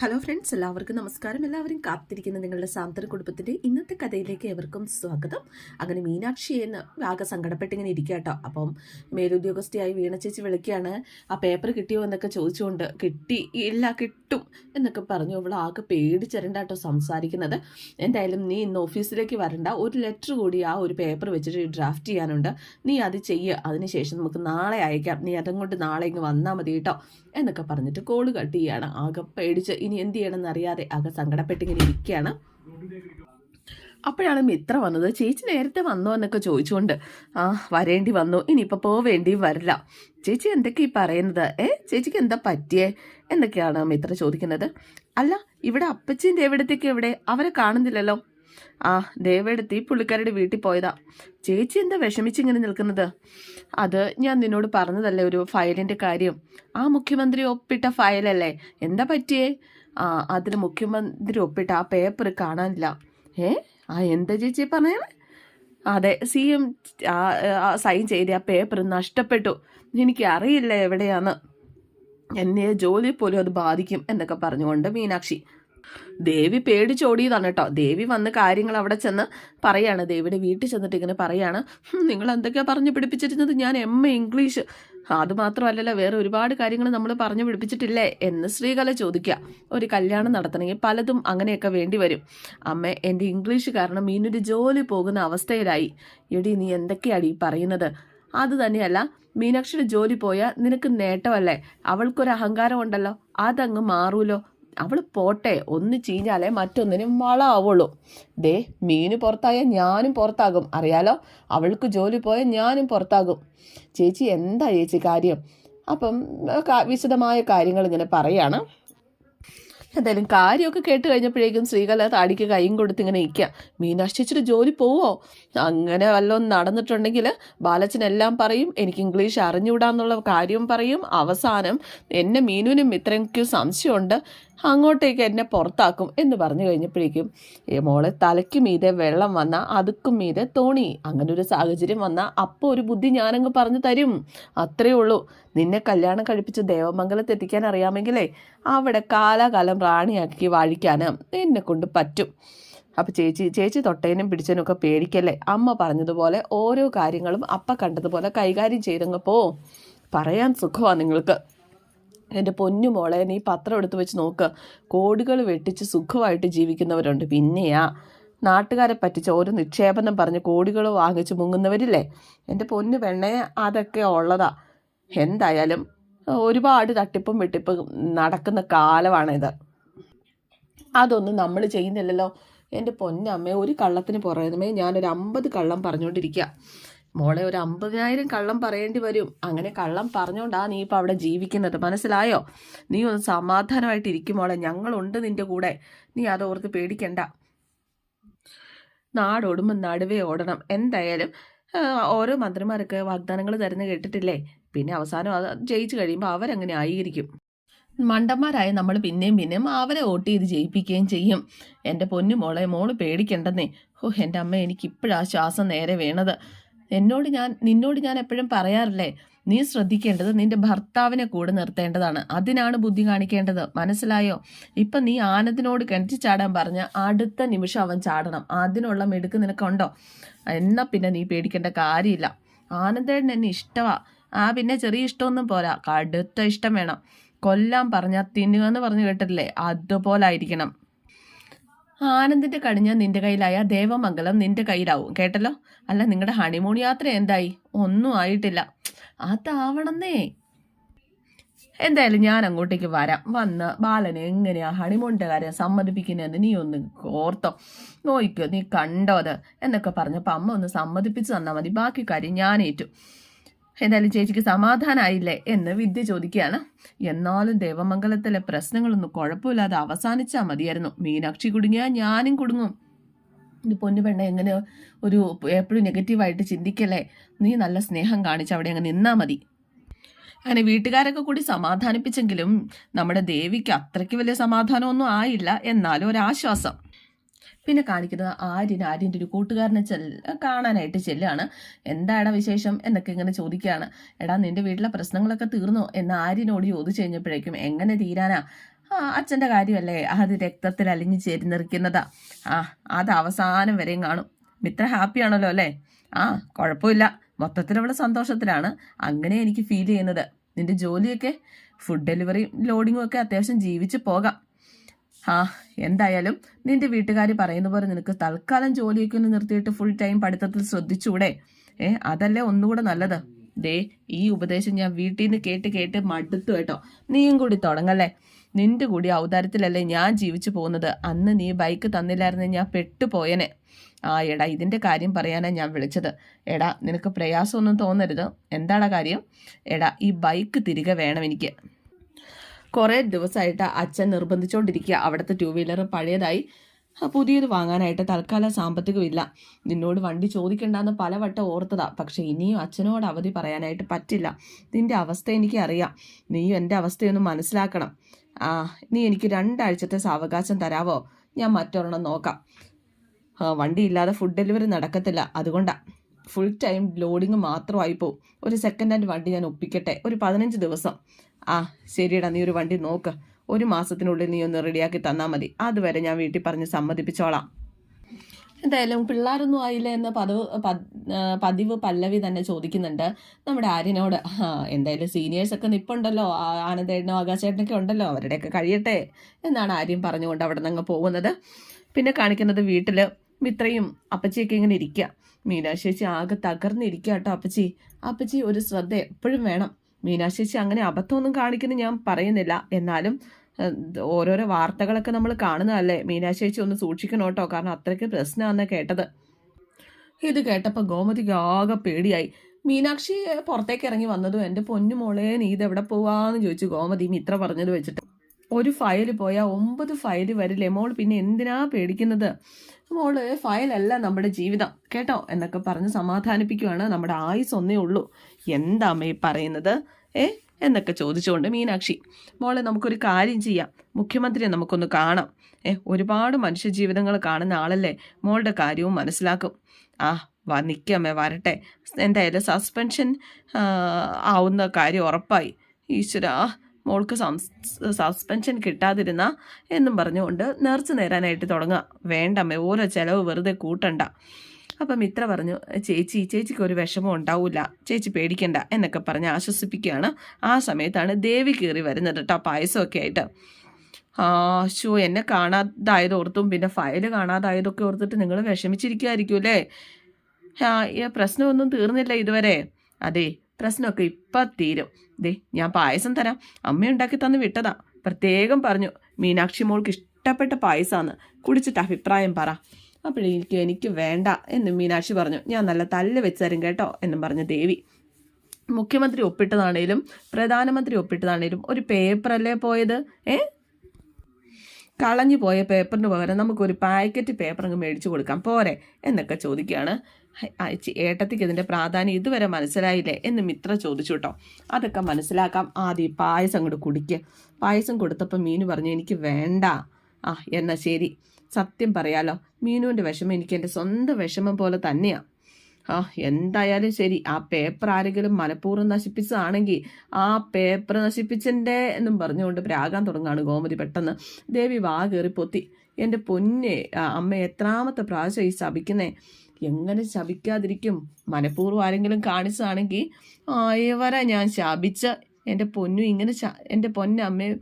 Hello friends എല്ലാവർക്കും നമസ്കാരം. എല്ലാവരും കാത്തിരിക്കുന്ന നിങ്ങളുടെ സാന്ത്വന കുടുംബത്തിന്റെ ഇന്നത്തെ കഥയിലേക്ക് എവർക്കും സ്വാഗതം. അങ്ങനെ മീനാക്ഷി എന്ന് ആകെ സങ്കടപ്പെട്ടിങ്ങനെ ഇരിക്കുക കേട്ടോ അപ്പം മേലുദ്യോഗസ്ഥയായി വീണ ചേച്ചി വിളിക്കുകയാണ് ആ പേപ്പർ കിട്ടിയോ? എന്നൊക്കെ ചോദിച്ചുകൊണ്ട് കിട്ടി ഇല്ല കിട്ടും എന്നൊക്കെ പറഞ്ഞു. അവൾ ആകെ പേടിച്ചരണ്ട കേട്ടോ സംസാരിക്കുന്നത്. എന്തായാലും നീ ഇന്ന് ഓഫീസിലേക്ക് വരണ്ട. ഒരു ലെറ്റർ കൂടി ആ ഒരു പേപ്പർ വെച്ചിട്ട് ഡ്രാഫ്റ്റ് ചെയ്യാനുണ്ട്. നീ അത് ചെയ്യുക അതിനുശേഷം നമുക്ക് നാളെ അയക്കാം. നീ അതും കൊണ്ട് നാളെ ഇങ്ങ് വന്നാൽ മതി കേട്ടോ എന്നൊക്കെ പറഞ്ഞിട്ട് കോൾ കട്ട് ചെയ്യാണ്. ആകെ പേടിച്ച് ഇനി എന്ത് ചെയ്യണമെന്ന് അറിയാതെ ആകെ സങ്കടപ്പെട്ടിങ്ങനെ ഇരിക്കുകയാണ്. അപ്പോഴാണ് മിത്ര വന്നത്. ചേച്ചി നേരത്തെ വന്നോ എന്നൊക്കെ ചോദിച്ചുകൊണ്ട് ആ വരേണ്ടി വന്നു. ഇനിയിപ്പോൾ പോവേണ്ടി വരില്ല. ചേച്ചി എന്തൊക്കെ ഈ പറയുന്നത്? ഏ ചേച്ചിക്ക് എന്താ പറ്റിയേ? എന്നൊക്കെയാണ് മിത്ര ചോദിക്കുന്നത്. അല്ല ഇവിടെ അപ്പച്ചിയും ദേവിടത്തേക്ക് എവിടെ? അവരെ കാണുന്നില്ലല്ലോ. ആ ദേവെടുത്ത് പുള്ളിക്കാരുടെ വീട്ടിൽ പോയതാ. ചേച്ചി എന്താ വിഷമിച്ചിങ്ങനെ നിൽക്കുന്നത്? അത് ഞാൻ നിന്നോട് പറഞ്ഞതല്ലേ ഒരു ഫയലിന്റെ കാര്യം. ആ മുഖ്യമന്ത്രി ഒപ്പിട്ട ഫയലല്ലേ? എന്താ പറ്റിയേ? അതിന് മുഖ്യമന്ത്രി ഒപ്പിട്ട് ആ പേപ്പർ കാണാനില്ല. ഏ? ആ എന്താ ചേച്ചി പറയണേ? അതെ സി എം സൈൻ ചെയ്ത ആ പേപ്പർ നഷ്ടപ്പെട്ടു. എനിക്ക് അറിയില്ല എവിടെയാന്ന്. എന്നെ ജോലി പോലും അത് ബാധിക്കും എന്നൊക്കെ പറഞ്ഞുകൊണ്ട് മീനാക്ഷി. ദേവി പേടിച്ചോടിയതാണ് കേട്ടോ. ദേവി വന്ന് കാര്യങ്ങൾ അവിടെ ചെന്ന് പറയാണ്. ദേവിയുടെ വീട്ടിൽ ചെന്നിട്ട് ഇങ്ങനെ പറയാണ്. നിങ്ങൾ എന്തൊക്കെയാ പറഞ്ഞു പിടിപ്പിച്ചിരുന്നത്? ഞാൻ എം എ ഇംഗ്ലീഷ് അത് മാത്രമല്ലല്ലോ വേറെ ഒരുപാട് കാര്യങ്ങൾ നമ്മൾ പറഞ്ഞു പിടിപ്പിച്ചിട്ടില്ലേ? എന്ന് ശ്രീകല ചോദിക്കുക. ഒരു കല്യാണം നടത്തണമെങ്കിൽ പലതും അങ്ങനെയൊക്കെ വേണ്ടി വരും. അമ്മ എന്റെ ഇംഗ്ലീഷ് കാരണം മീനൊരു ജോലി പോകുന്ന അവസ്ഥയിലായി. എടി നീ എന്തൊക്കെയാടി ഈ പറയുന്നത്? അത് തന്നെയല്ല മീനാക്ഷിയുടെ ജോലി പോയാൽ നിനക്ക് നേട്ടമല്ലേ? അവൾക്കൊരു അഹങ്കാരം ഉണ്ടല്ലോ അതങ്ങ് മാറൂലോ? അവൾ പോട്ടെ ഒന്ന് ചീഞ്ഞാലേ മറ്റൊന്നിനും വളാവുള്ളൂ. ദേ മീന് പുറത്തായാൽ ഞാനും പുറത്താകും. അറിയാലോ? അവൾക്ക് ജോലി പോയ ഞാനും പുറത്താകും. ചേച്ചി എന്താ ചേച്ചി കാര്യം? അപ്പം വിശദമായ കാര്യങ്ങൾ ഇങ്ങനെ പറയാണ്. എന്തായാലും കാര്യമൊക്കെ കേട്ട് കഴിഞ്ഞപ്പോഴേക്കും ശ്രീകല താടിക്ക് കൈയും കൊടുത്ത് ഇങ്ങനെ ഇരിക്കുക മീനാക്ഷി ചേച്ചിയുടെ ജോലി പോവോ? അങ്ങനെ വല്ലതും നടന്നിട്ടുണ്ടെങ്കിൽ ബാലച്ചനെല്ലാം പറയും എനിക്ക് ഇംഗ്ലീഷ് അറിഞ്ഞുകൂടാന്നുള്ള കാര്യവും പറയും. അവസാനം എന്നെ മീനുവിനും ഇത്രയ്ക്കും സംശയമുണ്ട്. അങ്ങോട്ടേക്ക് എന്നെ പുറത്താക്കും എന്ന് പറഞ്ഞു കഴിഞ്ഞപ്പോഴേക്കും മോളെ തലയ്ക്ക് മീതെ വെള്ളം വന്നാൽ അതുക്കും മീതെ തോണി. അങ്ങനെ ഒരു സാഹചര്യം വന്നാൽ അപ്പോൾ ഒരു ബുദ്ധി ഞാനങ്ങ് പറഞ്ഞു തരും. അത്രേ ഉള്ളൂ. നിന്നെ കല്യാണം കഴിപ്പിച്ച് ദേവമംഗലത്ത് എത്തിക്കാൻ അറിയാമെങ്കിലേ അവിടെ കാലാകാലം റാണിയാക്കി വാഴിക്കാൻ എന്നെ കൊണ്ട് പറ്റും. അപ്പോൾ ചേച്ചി ചേച്ചി തൊട്ടേനും പിടിച്ചതിനും ഒക്കെ പേടിക്കല്ലേ? അമ്മ പറഞ്ഞതുപോലെ ഓരോ കാര്യങ്ങളും അപ്പ കണ്ടതുപോലെ കൈകാര്യം ചെയ്തങ്ങ് പോ. പറയാൻ സുഖമാണ് നിങ്ങൾക്ക്. എന്റെ പൊന്നു മോളെ നീ പത്രം എടുത്ത് വെച്ച് നോക്ക്. കോടികൾ വെട്ടിച്ച് സുഖമായിട്ട് ജീവിക്കുന്നവരുണ്ട്. പിന്നെയാ നാട്ടുകാരെ പറ്റിച്ച് ഓരോ നിക്ഷേപനം പറഞ്ഞ് കോടികൾ വാങ്ങിച്ച് മുങ്ങുന്നവരില്ലേ? എന്റെ പൊന്നു പെണ്ണെ അതൊക്കെ ഉള്ളതാ. എന്തായാലും ഒരുപാട് തട്ടിപ്പും വെട്ടിപ്പും നടക്കുന്ന കാലമാണിത്. അതൊന്നും നമ്മൾ ചെയ്യുന്നില്ലല്ലോ. എന്റെ പൊന്നമ്മയെ ഒരു കള്ളത്തിന് പുറമേ ഞാനൊരു അമ്പത് കള്ളം പറഞ്ഞുകൊണ്ടിരിക്കുക മോളെ ഒരു അമ്പതിനായിരം കള്ളം പറയേണ്ടി വരും. അങ്ങനെ കള്ളം പറഞ്ഞുകൊണ്ടാ നീ ഇപ്പോൾ അവിടെ ജീവിക്കുന്നത്. മനസ്സിലായോ? നീ ഒന്ന് സമാധാനമായിട്ട് മോളെ. ഞങ്ങളുണ്ട് നിന്റെ കൂടെ. നീ അതോർത്ത് പേടിക്കണ്ട. നാടോടുമ്പോൾ നടുവേ ഓടണം. എന്തായാലും ഓരോ മന്ത്രിമാർക്ക് വാഗ്ദാനങ്ങൾ തരുന്ന കേട്ടിട്ടില്ലേ? പിന്നെ അവസാനം അത് ജയിച്ചു കഴിയുമ്പോൾ അവരങ്ങനെ ആയിരിക്കും. മണ്ടന്മാരായ നമ്മൾ പിന്നെയും പിന്നെയും അവരെ വോട്ട് ചെയ്ത് ജയിപ്പിക്കുകയും ചെയ്യും. എന്റെ പൊന്നു മോളെ മോൾ പേടിക്കണ്ടെന്നേ. ഓ എന്റെ അമ്മ എനിക്കിപ്പോഴാ ശ്വാസം നേരെ വീണത്. എന്നോട് ഞാൻ നിന്നോട് ഞാൻ എപ്പോഴും പറയാറില്ലേ നീ ശ്രദ്ധിക്കേണ്ടത് നിന്റെ ഭർത്താവിനെ കൂടെ നിർത്തേണ്ടതാണ്. അതിനാണ് ബുദ്ധി കാണിക്കേണ്ടത്. മനസ്സിലായോ? ഇപ്പം നീ ആനന്ദിനോട് കിണറ്റി ചാടാൻ പറഞ്ഞ അടുത്ത നിമിഷം അവൻ ചാടണം. അതിനുള്ള മെടുക്ക് നിനക്കുണ്ടോ? എന്നാൽ പിന്നെ നീ പേടിക്കേണ്ട കാര്യമില്ല. ആനന്ദേടൻ എന്നെ ഇഷ്ടമാ ആ പിന്നെ ചെറിയ ഇഷ്ടമൊന്നും പോരാ. കടുത്ത ഇഷ്ടം വേണം. കൊല്ലാൻ പറഞ്ഞാൽ തിന്നുക എന്ന് പറഞ്ഞു കേട്ടിട്ടില്ലേ? അതുപോലെ ആയിരിക്കണം. ആനന്ദിന്റെ കടിഞ്ഞ നിന്റെ കയ്യിലായ ദേവമംഗലം നിന്റെ കയ്യിലാവും. കേട്ടല്ലോ? അല്ല നിങ്ങളുടെ ഹണിമൂൺ യാത്ര എന്തായി? ഒന്നും ആയിട്ടില്ല. അതാവണമെന്നേ എന്തായാലും ഞാൻ അങ്ങോട്ടേക്ക് വരാം. വന്ന് ബാലനെ എങ്ങനെയാ ഹണിമൂണിന്റെ കാര്യം സമ്മതിപ്പിക്കുന്നതെന്ന് നീ ഒന്ന് ഓർത്തോ. നോയിക്കോ നീ കണ്ടോ അത്? എന്നൊക്കെ പറഞ്ഞപ്പോൾ അമ്മ ഒന്ന് സമ്മതിപ്പിച്ച് തന്നാൽ മതി. ബാക്കി കാര്യം ഞാൻ ഏറ്റു. എന്തായാലും ചേച്ചിക്ക് സമാധാനമായില്ലേ എന്ന് വിദ്യ ചോദിക്കുകയാണ്. എന്നാലും ദേവമംഗലത്തിലെ പ്രശ്നങ്ങളൊന്നും കുഴപ്പമില്ലാതെ അവസാനിച്ചാൽ മതിയായിരുന്നു. മീനാക്ഷി കുടുങ്ങിയാൽ ഞാനും കുടുങ്ങും. ഇത് പൊന്നു പെണ്ണ എങ്ങനെ ഒരു എപ്പോഴും നെഗറ്റീവായിട്ട് ചിന്തിക്കല്ലേ? നീ നല്ല സ്നേഹം കാണിച്ച് അവിടെ അങ്ങ് നിന്നാൽ മതി. അങ്ങനെ വീട്ടുകാരൊക്കെ കൂടി സമാധാനിപ്പിച്ചെങ്കിലും നമ്മുടെ ദേവിക്ക് അത്രയ്ക്ക് വലിയ സമാധാനമൊന്നും ആയില്ല. എന്നാലും ഒരാശ്വാസം. പിന്നെ കാണിക്കുന്നത് ആര്യൻ. ആര്യന്റെ ഒരു കൂട്ടുകാരനെ ചെല്ല കാണാനായിട്ട് ചെല്ലാണ്. എന്താടാ വിശേഷം? എന്നൊക്കെ ഇങ്ങനെ ചോദിക്കുകയാണ്. എടാ നിന്റെ വീട്ടിലെ പ്രശ്നങ്ങളൊക്കെ തീർന്നോ? എന്ന് ആര്യനോട് ചോദിച്ചു കഴിഞ്ഞപ്പോഴേക്കും എങ്ങനെ തീരാനാ? ആ അച്ഛന്റെ കാര്യമല്ലേ? അത് രക്തത്തിൽ അലിഞ്ഞു ചേരുന്നിരിക്കുന്നതാ ആ അത് അവസാനം വരെയും കാണും. മിത്ര ഹാപ്പിയാണല്ലോ അല്ലേ? ആ കുഴപ്പമില്ല. മൊത്തത്തിലുള്ള സന്തോഷത്തിലാണ്. അങ്ങനെ എനിക്ക് ഫീൽ ചെയ്യുന്നത്. നിന്റെ ജോലിയൊക്കെ? ഫുഡ് ഡെലിവറിയും ലോഡിങ്ങും ഒക്കെ അത്യാവശ്യം ജീവിച്ച് പോകാം. ആ എന്തായാലും നിന്റെ വീട്ടുകാർ പറയുന്ന പോലെ നിനക്ക് തൽക്കാലം ജോലിയൊക്കെ ഒന്ന് നിർത്തിയിട്ട് ഫുൾ ടൈം പഠിത്തത്തിൽ ശ്രദ്ധിച്ചൂടെ? ഏ അതല്ലേ ഒന്നുകൂടെ നല്ലത്? ദേ ഈ ഉപദേശം ഞാൻ വീട്ടിൽ നിന്ന് കേട്ട് കേട്ട് മടുത്തു കേട്ടോ. നീയും കൂടി തുടങ്ങല്ലേ? നിന്റെ കൂടി ഔദാര്യത്തിലല്ലേ ഞാൻ ജീവിച്ചു പോകുന്നത്? അന്ന് നീ ബൈക്ക് തന്നില്ലായിരുന്നു ഞാൻ പെട്ടുപോയനെ. ആ എടാ ഇതിന്റെ കാര്യം പറയാനാണ് ഞാൻ വിളിച്ചത്. എടാ നിനക്ക് പ്രയാസമൊന്നും തോന്നരുത്. എന്താണ് കാര്യം? എടാ ഈ ബൈക്ക് തിരികെ വേണം എനിക്ക്. കുറേ ദിവസമായിട്ട് അച്ഛൻ നിർബന്ധിച്ചുകൊണ്ടിരിക്കുക അവിടുത്തെ ടു വീലർ പഴയതായി. പുതിയത് വാങ്ങാനായിട്ട് തൽക്കാലം സാമ്പത്തികമില്ല. നിന്നോട് വണ്ടി ചോദിക്കണ്ടെന്ന് പലവട്ടം ഓർത്തതാ. പക്ഷേ ഇനിയും അച്ഛനോട് അവധി പറയാനായിട്ട് പറ്റില്ല. നിന്റെ അവസ്ഥ എനിക്ക് അറിയാം നീയും എന്റെ അവസ്ഥയൊന്നും മനസ്സിലാക്കണം. ആ നീ എനിക്ക് രണ്ടാഴ്ചത്തെ സാവകാശം തരാവോ? ഞാൻ മറ്റൊരെണ്ണം നോക്കാം. വണ്ടി ഇല്ലാതെ ഫുഡ് ഡെലിവറി നടക്കത്തില്ല. അതുകൊണ്ടാ. ഫുൾ ടൈം ലോഡിങ് മാത്രമായി പോവും ഒരു സെക്കൻഡ് ഹാൻഡ് വണ്ടി ഞാൻ ഒപ്പിക്കട്ടെ. ഒരു പതിനഞ്ച് ദിവസം. ആ ശരിയടാ നീ ഒരു വണ്ടി നോക്ക്. ഒരു മാസത്തിനുള്ളിൽ നീ ഒന്ന് റെഡിയാക്കി തന്നാൽ മതി. അതുവരെ ഞാൻ വീട്ടിൽ പറഞ്ഞ് സമ്മതിപ്പിച്ചോളാം. എന്തായാലും പിള്ളേരൊന്നും ആയില്ല എന്ന പതിവ് പതിവ് പല്ലവി തന്നെ ചോദിക്കുന്നുണ്ട്. നമ്മുടെ ആര്യനോട് എന്തായാലും സീനിയേഴ്സൊക്കെ നിപ്പുണ്ടല്ലോ. ആനന്ദേട്ടനോ ആകാശേട്ടനൊക്കെ ഉണ്ടല്ലോ. അവരുടെയൊക്കെ കഴിയട്ടെ എന്നാണ് ആര്യം പറഞ്ഞുകൊണ്ട് അവിടെ നിന്ന് പോകുന്നത്. പിന്നെ കാണിക്കുന്നത് വീട്ടിൽ മിത്രയും അപ്പച്ചിയൊക്കെ ഇങ്ങനെ ഇരിക്കുക മീനാശേച്ചി ആകെ തകർന്നിരിക്കുക കേട്ടോ അപ്പച്ചി. അപ്പച്ചി ഒരു ശ്രദ്ധ എപ്പോഴും വേണം. മീനാശേച്ചി അങ്ങനെ അബദ്ധമൊന്നും കാണിക്കുന്നു ഞാൻ പറയുന്നില്ല. എന്നാലും ഓരോരോ വാർത്തകളൊക്കെ നമ്മൾ കാണുന്നതല്ലേ? മീനാശേഷി ഒന്ന് സൂക്ഷിക്കണം കേട്ടോ കാരണം അത്രയ്ക്ക് പ്രശ്നമാണെന്ന് കേട്ടത്. ഇത് കേട്ടപ്പോൾ ഗോമതിക്ക് ആകെ പേടിയായി. മീനാക്ഷി പുറത്തേക്ക് ഇറങ്ങി വന്നതും എന്റെ പൊന്നു മോളെ നീ ഇതെവിടെ പോവാന്ന് ചോദിച്ചു ഗോമതി. മിത്ര പറഞ്ഞത് വെച്ചിട്ട്. ഒരു ഫയൽ പോയാൽ ഒമ്പത് ഫയൽ വരില്ലേ? മോൾ പിന്നെ എന്തിനാ പേടിക്കുന്നത്? മോൾ ഫയലല്ല നമ്മുടെ ജീവിതം. കേട്ടോ? എന്നൊക്കെ പറഞ്ഞ് സമാധാനിപ്പിക്കുവാണ് നമ്മുടെ ആയുസ് ഒന്നേ ഉള്ളൂ. എന്താ അമ്മ പറയുന്നത്? ഏ? എന്നൊക്കെ ചോദിച്ചുകൊണ്ട് മീനാക്ഷി. മോളെ നമുക്കൊരു കാര്യം ചെയ്യാം. മുഖ്യമന്ത്രിയെ നമുക്കൊന്ന് കാണാം. ഏ ഒരുപാട് മനുഷ്യജീവിതങ്ങൾ കാണുന്ന ആളല്ലേ? മോളുടെ കാര്യവും മനസ്സിലാക്കും. ആ വാ നിൽക്കമ്മേ വരട്ടെ. എന്തായാലും സസ്പെൻഷൻ ആവുന്ന കാര്യം ഉറപ്പായി. ഈശ്വരാ മോൾക്ക് സസ്പെൻഷൻ കിട്ടാതിരുന്ന എന്നും പറഞ്ഞുകൊണ്ട് നേർച്ച നേരാനായിട്ട് തുടങ്ങുക. വേണ്ടമ്മേ ഓരോ ചിലവ് വെറുതെ കൂട്ടണ്ട. അപ്പം മിത്ര പറഞ്ഞു ചേച്ചി ചേച്ചിക്ക് ഒരു വിഷമം ഉണ്ടാവില്ല ചേച്ചി പേടിക്കണ്ട എന്നൊക്കെ പറഞ്ഞ് ആശ്വസിപ്പിക്കുകയാണ്. ആ സമയത്താണ് ദേവി കയറി വരുന്നത് കേട്ടോ പായസമൊക്കെ ആയിട്ട്. ആ ഷോ എന്നെ കാണാതായത് ഓർത്തും പിന്നെ ഫയൽ കാണാതായതൊക്കെ ഓർത്തിട്ട് നിങ്ങൾ വിഷമിച്ചിരിക്കുമായിരിക്കും അല്ലേ? പ്രശ്നമൊന്നും തീർന്നില്ല ഇതുവരെ. അതെ പ്രശ്നമൊക്കെ ഇപ്പം തീരും. ദേ ഞാൻ പായസം തരാം. അമ്മ ഉണ്ടാക്കി തന്ന് വിട്ടതാ. പ്രത്യേകം പറഞ്ഞു മീനാക്ഷി മോൾക്ക് ഇഷ്ടപ്പെട്ട പായസമാണ് കുടിച്ചിട്ട് അഭിപ്രായം പറ. അപ്പോഴേക്കും എനിക്ക് വേണ്ട എന്ന് മീനാക്ഷി പറഞ്ഞു. ഞാൻ നല്ല തല്ല് വെച്ച് തരും കേട്ടോ എന്നും പറഞ്ഞു ദേവി. മുഖ്യമന്ത്രി ഒപ്പിട്ടതാണേലും പ്രധാനമന്ത്രി ഒപ്പിട്ടതാണേലും ഒരു പേപ്പറല്ലേ പോയത്? ഏ? കളഞ്ഞു പോയ പേപ്പറിന് പകരം നമുക്കൊരു പാക്കറ്റ് പേപ്പർ അങ്ങ് മേടിച്ചു കൊടുക്കാം. പോരെ? എന്നൊക്കെ ചോദിക്കുകയാണ്. ഏട്ടത്തിക്ക് ഇതിന്റെ പ്രാധാന്യം ഇതുവരെ മനസ്സിലായില്ലേ എന്ന് മിത്ര ചോദിച്ചു കേട്ടോ അതൊക്കെ മനസ്സിലാക്കാം. ആദ്യം പായസം അങ്ങോട്ട് കുടിക്കുക പായസം കൊടുത്തപ്പോൾ മീനു പറഞ്ഞു എനിക്ക് വേണ്ട. ആ എന്നാൽ ശരി. സത്യം പറയാലോ മീനുവിന്റെ വിഷമം എനിക്ക് എന്റെ സ്വന്തം വിഷമം പോലെ തന്നെയാണ് ആ എന്തായാലും ശരി. ആ പേപ്പർ ആരെങ്കിലും മനഃപൂർവം നശിപ്പിച്ചതാണെങ്കിൽ ആ പേപ്പർ നശിപ്പിച്ചെന്റെ എന്നും പറഞ്ഞുകൊണ്ട് പ്രാകാൻ തുടങ്ങാണ് ഗോമതി പെട്ടെന്ന്. ദേവി വാ കയറി പൊത്തി. എന്റെ പൊന്നെ അമ്മ എത്രാമത്തെ പ്രാവശ്യം ഈ ശപിക്കുന്നേ എങ്ങനെ ശപിക്കാതിരിക്കും? മനഃപൂർവം ആരെങ്കിലും കാണിച്ചതാണെങ്കിൽ ആയവരെ ഞാൻ ശപിച്ച എന്റെ പൊന്നു ഇങ്ങനെ എന്റെ പൊന്നെ അമ്മയെ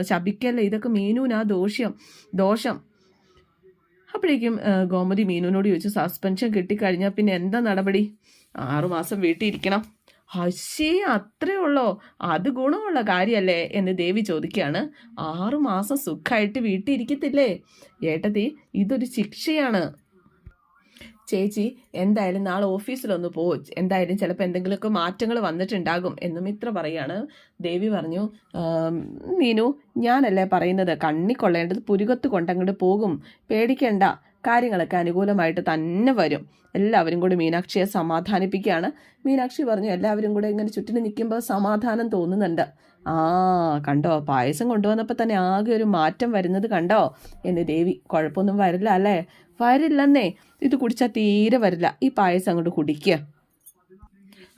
ശപിക്കല്ലേ? ഇതൊക്കെ മീനുവിനാ ദോഷ്യം ദോഷം. അപ്പോഴേക്കും ഗോമതി മീനുവിനോട് ചോദിച്ചു സസ്പെൻഷൻ കിട്ടിക്കഴിഞ്ഞാൽ പിന്നെ എന്താ നടപടി? ആറുമാസം വീട്ടിൽ ഇരിക്കണം. അശ്ശേ അത്രേ ഉള്ളോ? അത് ഗുണമുള്ള കാര്യമല്ലേ? എന്ന് ദേവി ചോദിക്കുകയാണ്. ആറുമാസം സുഖമായിട്ട് വീട്ടിൽ ഇരിക്കത്തില്ലേ? ഏട്ടത്തി ഇതൊരു ശിക്ഷയാണ്. ചേച്ചി എന്തായാലും നാളെ ഓഫീസിലൊന്ന് പോ. എന്തായാലും ചിലപ്പോൾ എന്തെങ്കിലുമൊക്കെ മാറ്റങ്ങൾ വന്നിട്ടുണ്ടാകും എന്ന് ഇത്ര പറയാണ്. ദേവി പറഞ്ഞു നീനു ഞാനല്ലേ പറയുന്നത്? കണ്ണി കൊള്ളേണ്ടത് പുരുകത്ത് കൊണ്ടങ്ങോട്ട് പോകും. പേടിക്കണ്ട. കാര്യങ്ങളൊക്കെ അനുകൂലമായിട്ട് തന്നെ വരും. എല്ലാവരും കൂടി മീനാക്ഷിയെ സമാധാനിപ്പിക്കുകയാണ്. മീനാക്ഷി പറഞ്ഞു എല്ലാവരും കൂടെ ഇങ്ങനെ ചുറ്റിന് നിൽക്കുമ്പോൾ സമാധാനം തോന്നുന്നുണ്ട്. ആ കണ്ടോ? പായസം കൊണ്ടുവന്നപ്പോൾ തന്നെ ആകെ ഒരു മാറ്റം വരുന്നത് കണ്ടോ? എന്ന് ദേവി കുഴപ്പമൊന്നും വരില്ല അല്ലേ? വരില്ലെന്നേ. ഇത് കുടിച്ചാൽ തീരെ വരില്ല. ഈ പായസം അങ്ങോട്ട് കുടിക്കുക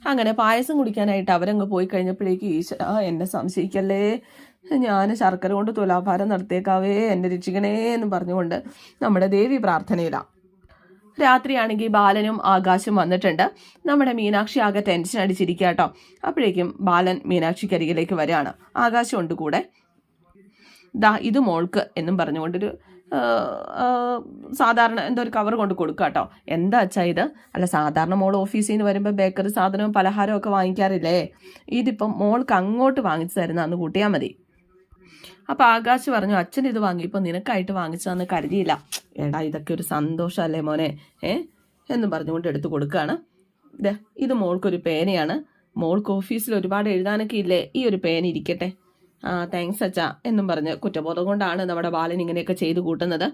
അങ്ങനെ പായസം കുടിക്കാനായിട്ട് അവരങ്ങ് പോയി കഴിഞ്ഞപ്പോഴേക്ക് ഈശ്വര എന്നെ സംശയിക്കല്ലേ? ഞാൻ ശർക്കര കൊണ്ട് തുലാഭാരം നടത്തിയേക്കാവേ എന്നെ രക്ഷിക്കണേ എന്ന് പറഞ്ഞുകൊണ്ട് നമ്മുടെ ദേവി പ്രാർത്ഥനയിലാണ് രാത്രിയാണെങ്കിൽ ബാലനും ആകാശും വന്നിട്ടുണ്ട്. നമ്മുടെ മീനാക്ഷി ആകെ ടെൻഷൻ അടിച്ചിരിക്കുക കേട്ടോ അപ്പോഴേക്കും ബാലൻ മീനാക്ഷിക്കരികിലേക്ക് വരികയാണ്. ആകാശം ഉണ്ട് കൂടെ. ദാ ഇത് മോൾക്ക് എന്നും പറഞ്ഞുകൊണ്ടൊരു സാധാരണ എന്തോ ഒരു കവർ കൊണ്ട് കൊടുക്കുക കേട്ടോ എന്താ അച്ഛാ ഇത്? അല്ല സാധാരണ മോൾ ഓഫീസിൽ നിന്ന് വരുമ്പോൾ ബേക്കറി സാധനവും പലഹാരവും ഒക്കെ വാങ്ങിക്കാറില്ലേ? ഇതിപ്പം മോൾക്ക് അങ്ങോട്ട് വാങ്ങിച്ചു തരുന്നതെന്ന് കൂട്ടിയാൽ മതി. അപ്പോൾ ആകാശ് പറഞ്ഞു അച്ഛൻ ഇത് വാങ്ങിയപ്പോൾ നിനക്കായിട്ട് വാങ്ങിച്ചതെന്ന് കരുതിയില്ല. എടാ ഇതൊക്കെ ഒരു സന്തോഷമല്ലേ മോനെ? ഏ? എന്നും പറഞ്ഞുകൊണ്ട് എടുത്തു കൊടുക്കുകയാണ് ദേ ഇത് മോൾക്കൊരു പേനയാണ്. മോൾക്ക് ഓഫീസിൽ ഒരുപാട് എഴുതാനൊക്കെ ഇല്ലേ? ഈ ഒരു പേന ഇരിക്കട്ടെ. താങ്ക്സ് അച്ഛ എന്നും പറഞ്ഞ് കുറ്റബോധം കൊണ്ടാണ് നമ്മുടെ ബാലൻ ഇങ്ങനെയൊക്കെ ചെയ്തു കൂട്ടുന്നത്.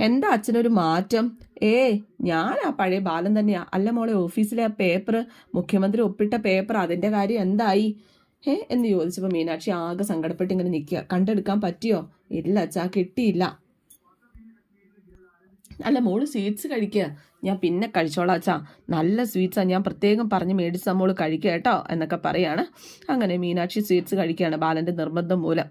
എന്താ അച്ഛനൊരു മാറ്റം? ഏ ഞാൻ ആ പഴയ ബാലൻ തന്നെയാ. അല്ല മോളെ ഓഫീസിലെ ആ പേപ്പർ മുഖ്യമന്ത്രി ഒപ്പിട്ട പേപ്പർ അതിന്റെ കാര്യം എന്തായി? ഏ എന്ന് ചോദിച്ചപ്പോൾ മീനാക്ഷി ആകെ സങ്കടപ്പെട്ട് ഇങ്ങനെ നിൽക്കുക. കണ്ടെടുക്കാൻ പറ്റിയോ? ഇല്ല അച്ഛാ കിട്ടിയില്ല. അല്ല മോൾ സ്വീറ്റ്സ് കഴിക്കുക ഞാൻ പിന്നെ കഴിച്ചോളാം അച്ഛാ. നല്ല സ്വീറ്റ്സാണ് ഞാൻ പ്രത്യേകം പറഞ്ഞ് മേടിച്ച മോൾ കഴിക്കുക കേട്ടോ എന്നൊക്കെ പറയാണ്. അങ്ങനെ മീനാക്ഷി സ്വീറ്റ്സ് കഴിക്കുകയാണ് ബാലന്റെ നിർബന്ധം മൂലം.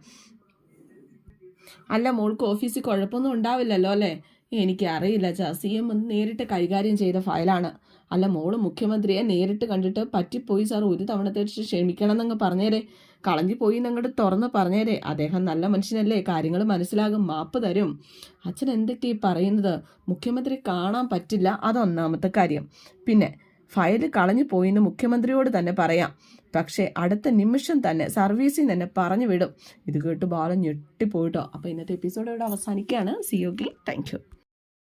അല്ല മോൾക്ക് ഓഫീസിൽ കുഴപ്പമൊന്നും ഉണ്ടാവില്ലല്ലോ അല്ലേ? എനിക്കറിയില്ല ചാ സി എം നേരിട്ട് കൈകാര്യം ചെയ്ത ഫയലാണ്. അല്ല മോൾ മുഖ്യമന്ത്രിയെ നേരിട്ട് കണ്ടിട്ട് പറ്റിപ്പോയി സാർ. ഒരു തവണത്തെ ക്ഷമിക്കണം എന്നങ്ങ് പറഞ്ഞേരെ. കളഞ്ഞു പോയി എന്നങ്ങോട്ട് തുറന്ന് പറഞ്ഞേരെ. അദ്ദേഹം നല്ല മനുഷ്യനല്ലേ. കാര്യങ്ങൾ മനസ്സിലാകും. മാപ്പ് തരും. അച്ഛൻ എന്തൊക്കെ ഈ പറയുന്നത്? മുഖ്യമന്ത്രി കാണാൻ പറ്റില്ല. അതൊന്നാമത്തെ കാര്യം. പിന്നെ ഫയൽ കളഞ്ഞു പോയിന്ന് മുഖ്യമന്ത്രിയോട് തന്നെ പറയാം. പക്ഷേ അടുത്ത നിമിഷം തന്നെ സർവീസിൽ തന്നെ പറഞ്ഞു വിടും ഇത് കേട്ട് ബാലൻ ഞെട്ടിപ്പോയിട്ടോ. അപ്പോൾ ഇന്നത്തെ എപ്പിസോഡ് ഇവിടെ അവസാനിക്കുകയാണ്. C Yogi thank you